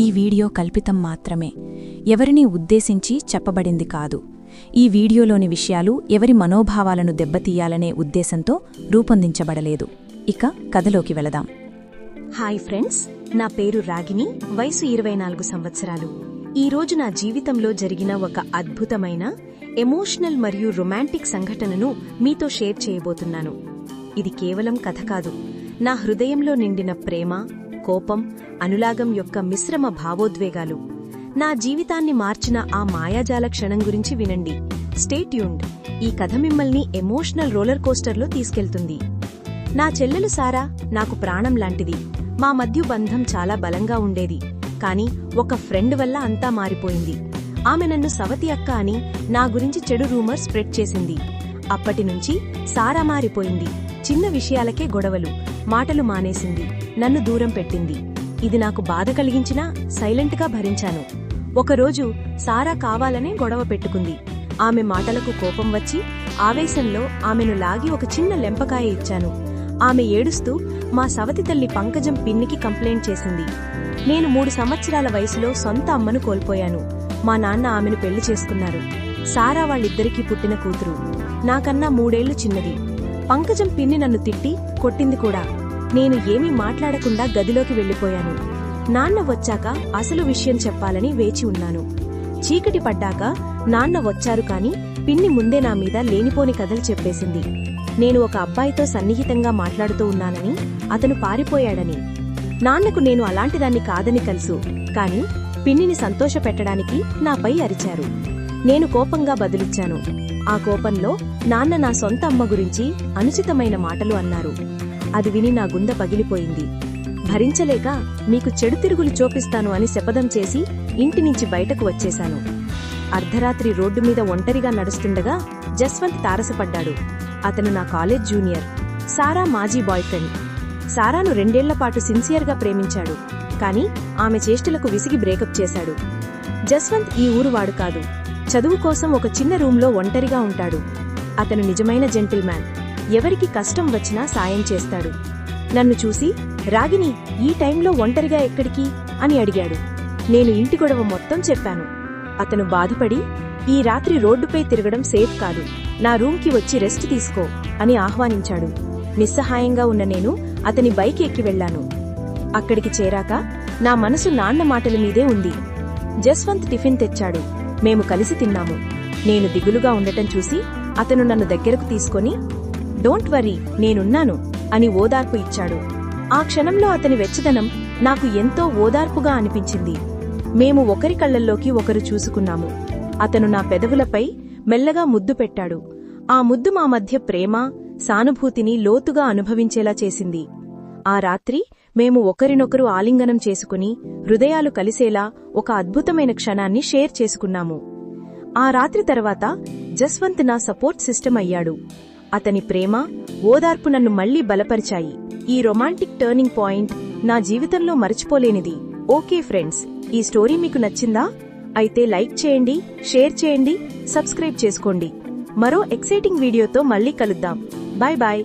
ఈ వీడియో కల్పితం మాత్రమే. ఎవరిని ఉద్దేశించి చెప్పబడింది కాదు. ఈ వీడియోలోని విషయాలు ఎవరి మనోభావాలను దెబ్బతీయాలనే ఉద్దేశంతో రూపొందించబడలేదు. ఇక కథలోకి వెళదాం. హాయ్ ఫ్రెండ్స్ నా పేరు రాగిని వయసు ఇరవై నాలుగు సంవత్సరాలు. ఈ రోజు నా జీవితంలో జరిగిన ఒక అద్భుతమైన ఎమోషనల్ మరియు రొమాంటిక్ సంఘటనను మీతో షేర్ చేయబోతున్నాను. ఇది కేవలం కథ కాదు. నా హృదయంలో నిండిన ప్రేమ కోపం అనులాగం యొక్క మిశ్రమ భావోద్వేగాలు. నా జీవితాన్ని మార్చిన ఆ మాయాజాల క్షణం గురించి వినండి. స్టేట్యూన్డ్ ఈ కథ మిమ్మల్ని ఎమోషనల్ రోలర్ కోస్టర్లో తీసుకెళ్తుంది. నా చెల్లెలు సారా నాకు ప్రాణం లాంటిది. మా మధ్య బంధం చాలా బలంగా ఉండేది. కాని ఒక ఫ్రెండ్ వల్ల అంతా మారిపోయింది. ఆమె నన్ను సవతి అక్క అని నా గురించి చెడు రూమర్ స్ప్రెడ్ చేసింది. అప్పటి నుంచి సారా మారిపోయింది. చిన్న విషయాలకే గొడవలు మాటలు మానేసింది. నన్ను దూరం పెట్టింది. ఇది నాకు బాధ కలిగించినా సైలెంట్గా భరించాను. ఒకరోజు సారా కావాలనే గొడవ పెట్టుకుంది. ఆమె మాటలకు కోపం వచ్చి ఆవేశంలో ఆమెను లాగి ఒక చిన్న లెంపకాయ ఇచ్చాను. ఆమె ఏడుస్తూ మా సవతి తల్లి పంకజం పిన్నికి కంప్లైంట్ చేసింది. నేను మూడు సంవత్సరాల వయసులో సొంత అమ్మను కోల్పోయాను. మా నాన్న ఆమెను పెళ్ళి చేసుకున్నారు. సారా వాళ్ళిద్దరికీ పుట్టిన కూతురు. నాకన్నా మూడేళ్ళు చిన్నది. పంకజం పిన్ని నన్ను తిట్టి కొట్టింది కూడా. నేను ఏమీ మాట్లాడకుండా గదిలోకి వెళ్ళిపోయాను నాన్న వచ్చాక అసలు విషయం చెప్పాలని వేచి ఉన్నాను. చీకటి పడ్డాక నాన్న వచ్చారు కాని పిన్ని ముందే నా మీద లేనిపోని కథలు చెప్పేసింది. నేను ఒక అబ్బాయితో సన్నిహితంగా మాట్లాడుతూ ఉన్నానని అతను పారిపోయాడని. నాన్నకు నేను అలాంటిదాన్ని కాదని కలుసు కాని పిన్నిని సంతోషపెట్టడానికి నాపై అరిచారు. నేను కోపంగా బదులిచ్చాను. ఆ కోపంలో నాన్న నా సొంత అమ్మ గురించి అనుచితమైన మాటలు అన్నారు. అది విని నా గుండె పగిలిపోయింది. భరించలేక మీకు చెడు తిరుగులు చూపిస్తాను అని శపథం చేసి ఇంటి నుంచి బయటకు వచ్చేశాను. అర్ధరాత్రి రోడ్డు మీద ఒంటరిగా నడుస్తుండగా జస్వంత్ తారసపడ్డాడు. అతను నా కాలేజ్ జూనియర్ సారా మాజీ బాయ్ ఫ్రెండ్ సారాను రెండేళ్ళ పాటు సిన్సియర్గా ప్రేమించాడు. కాని ఆమె చేష్టలకు విసిగి బ్రేకప్ చేశాడు. జస్వంత్ ఈ ఊరువాడు కాదు. చదువు కోసం ఒక చిన్న రూంలో ఒంటరిగా ఉంటాడు. అతను నిజమైన జెంటిల్మ్యాన్. ఎవరికి కష్టం వచ్చినా సాయం చేస్తాడు. నన్ను చూసి రాగిని ఈ టైంలో ఒంటరిగా ఎక్కడికి? అని అడిగాడు. నేను ఇంటి గొడవ మొత్తం చెప్పాను. అతను బాధపడి ఈ రాత్రి రోడ్డుపై తిరగడం సేఫ్ కాదు. నా రూమ్కి వచ్చి రెస్ట్ తీసుకో అని ఆహ్వానించాడు. నిస్సహాయంగా ఉన్న నేను అతని బైక్ ఎక్కి వెళ్ళాను అక్కడికి చేరాక నా మనసు నాన్న మాటల మీదే ఉంది. జస్వంత్ టిఫిన్ తెచ్చాడు. మేము కలిసి తిన్నాము. నేను దిగులుగా ఉండటం చూసి అతను నన్ను దగ్గరకు తీసుకొని డోంట్ వరీ నేనున్నాను అని ఓదార్పు ఇచ్చాడు. ఆ క్షణంలో అతని వెచ్చదనం నాకు ఎంతో ఓదార్పుగా అనిపించింది. మేము ఒకరి కళ్ళల్లోకి ఒకరు చూసుకున్నాము. అతను నా పెదవులపై మెల్లగా ముద్దు పెట్టాడు. ఆ ముద్దు మా మధ్య ప్రేమ సానుభూతిని లోతుగా అనుభవించేలా చేసింది. ఆ రాత్రి మేము ఒకరినొకరు ఆలింగనం చేసుకుని హృదయాలు కలిసేలా ఒక అద్భుతమైన క్షణాన్ని షేర్ చేసుకున్నాము. ఆ రాత్రి తర్వాత జస్వంత్ నా సపోర్ట్ సిస్టమ్ అయ్యాడు. అతని ప్రేమ ఓదార్పు నన్ను మళ్ళీ బలపరిచాయి. ఈ రొమాంటిక్ టర్నింగ్ పాయింట్ నా జీవితంలో మరచిపోలేనిది. ఓకే ఫ్రెండ్స్ ఈ స్టోరీ మీకు నచ్చిందా? అయితే లైక్ చేయండి షేర్ చేయండి సబ్స్క్రైబ్ చేసుకోండి. మరో ఎక్సైటింగ్ వీడియోతో మళ్ళీ కలుద్దాం. Bye bye.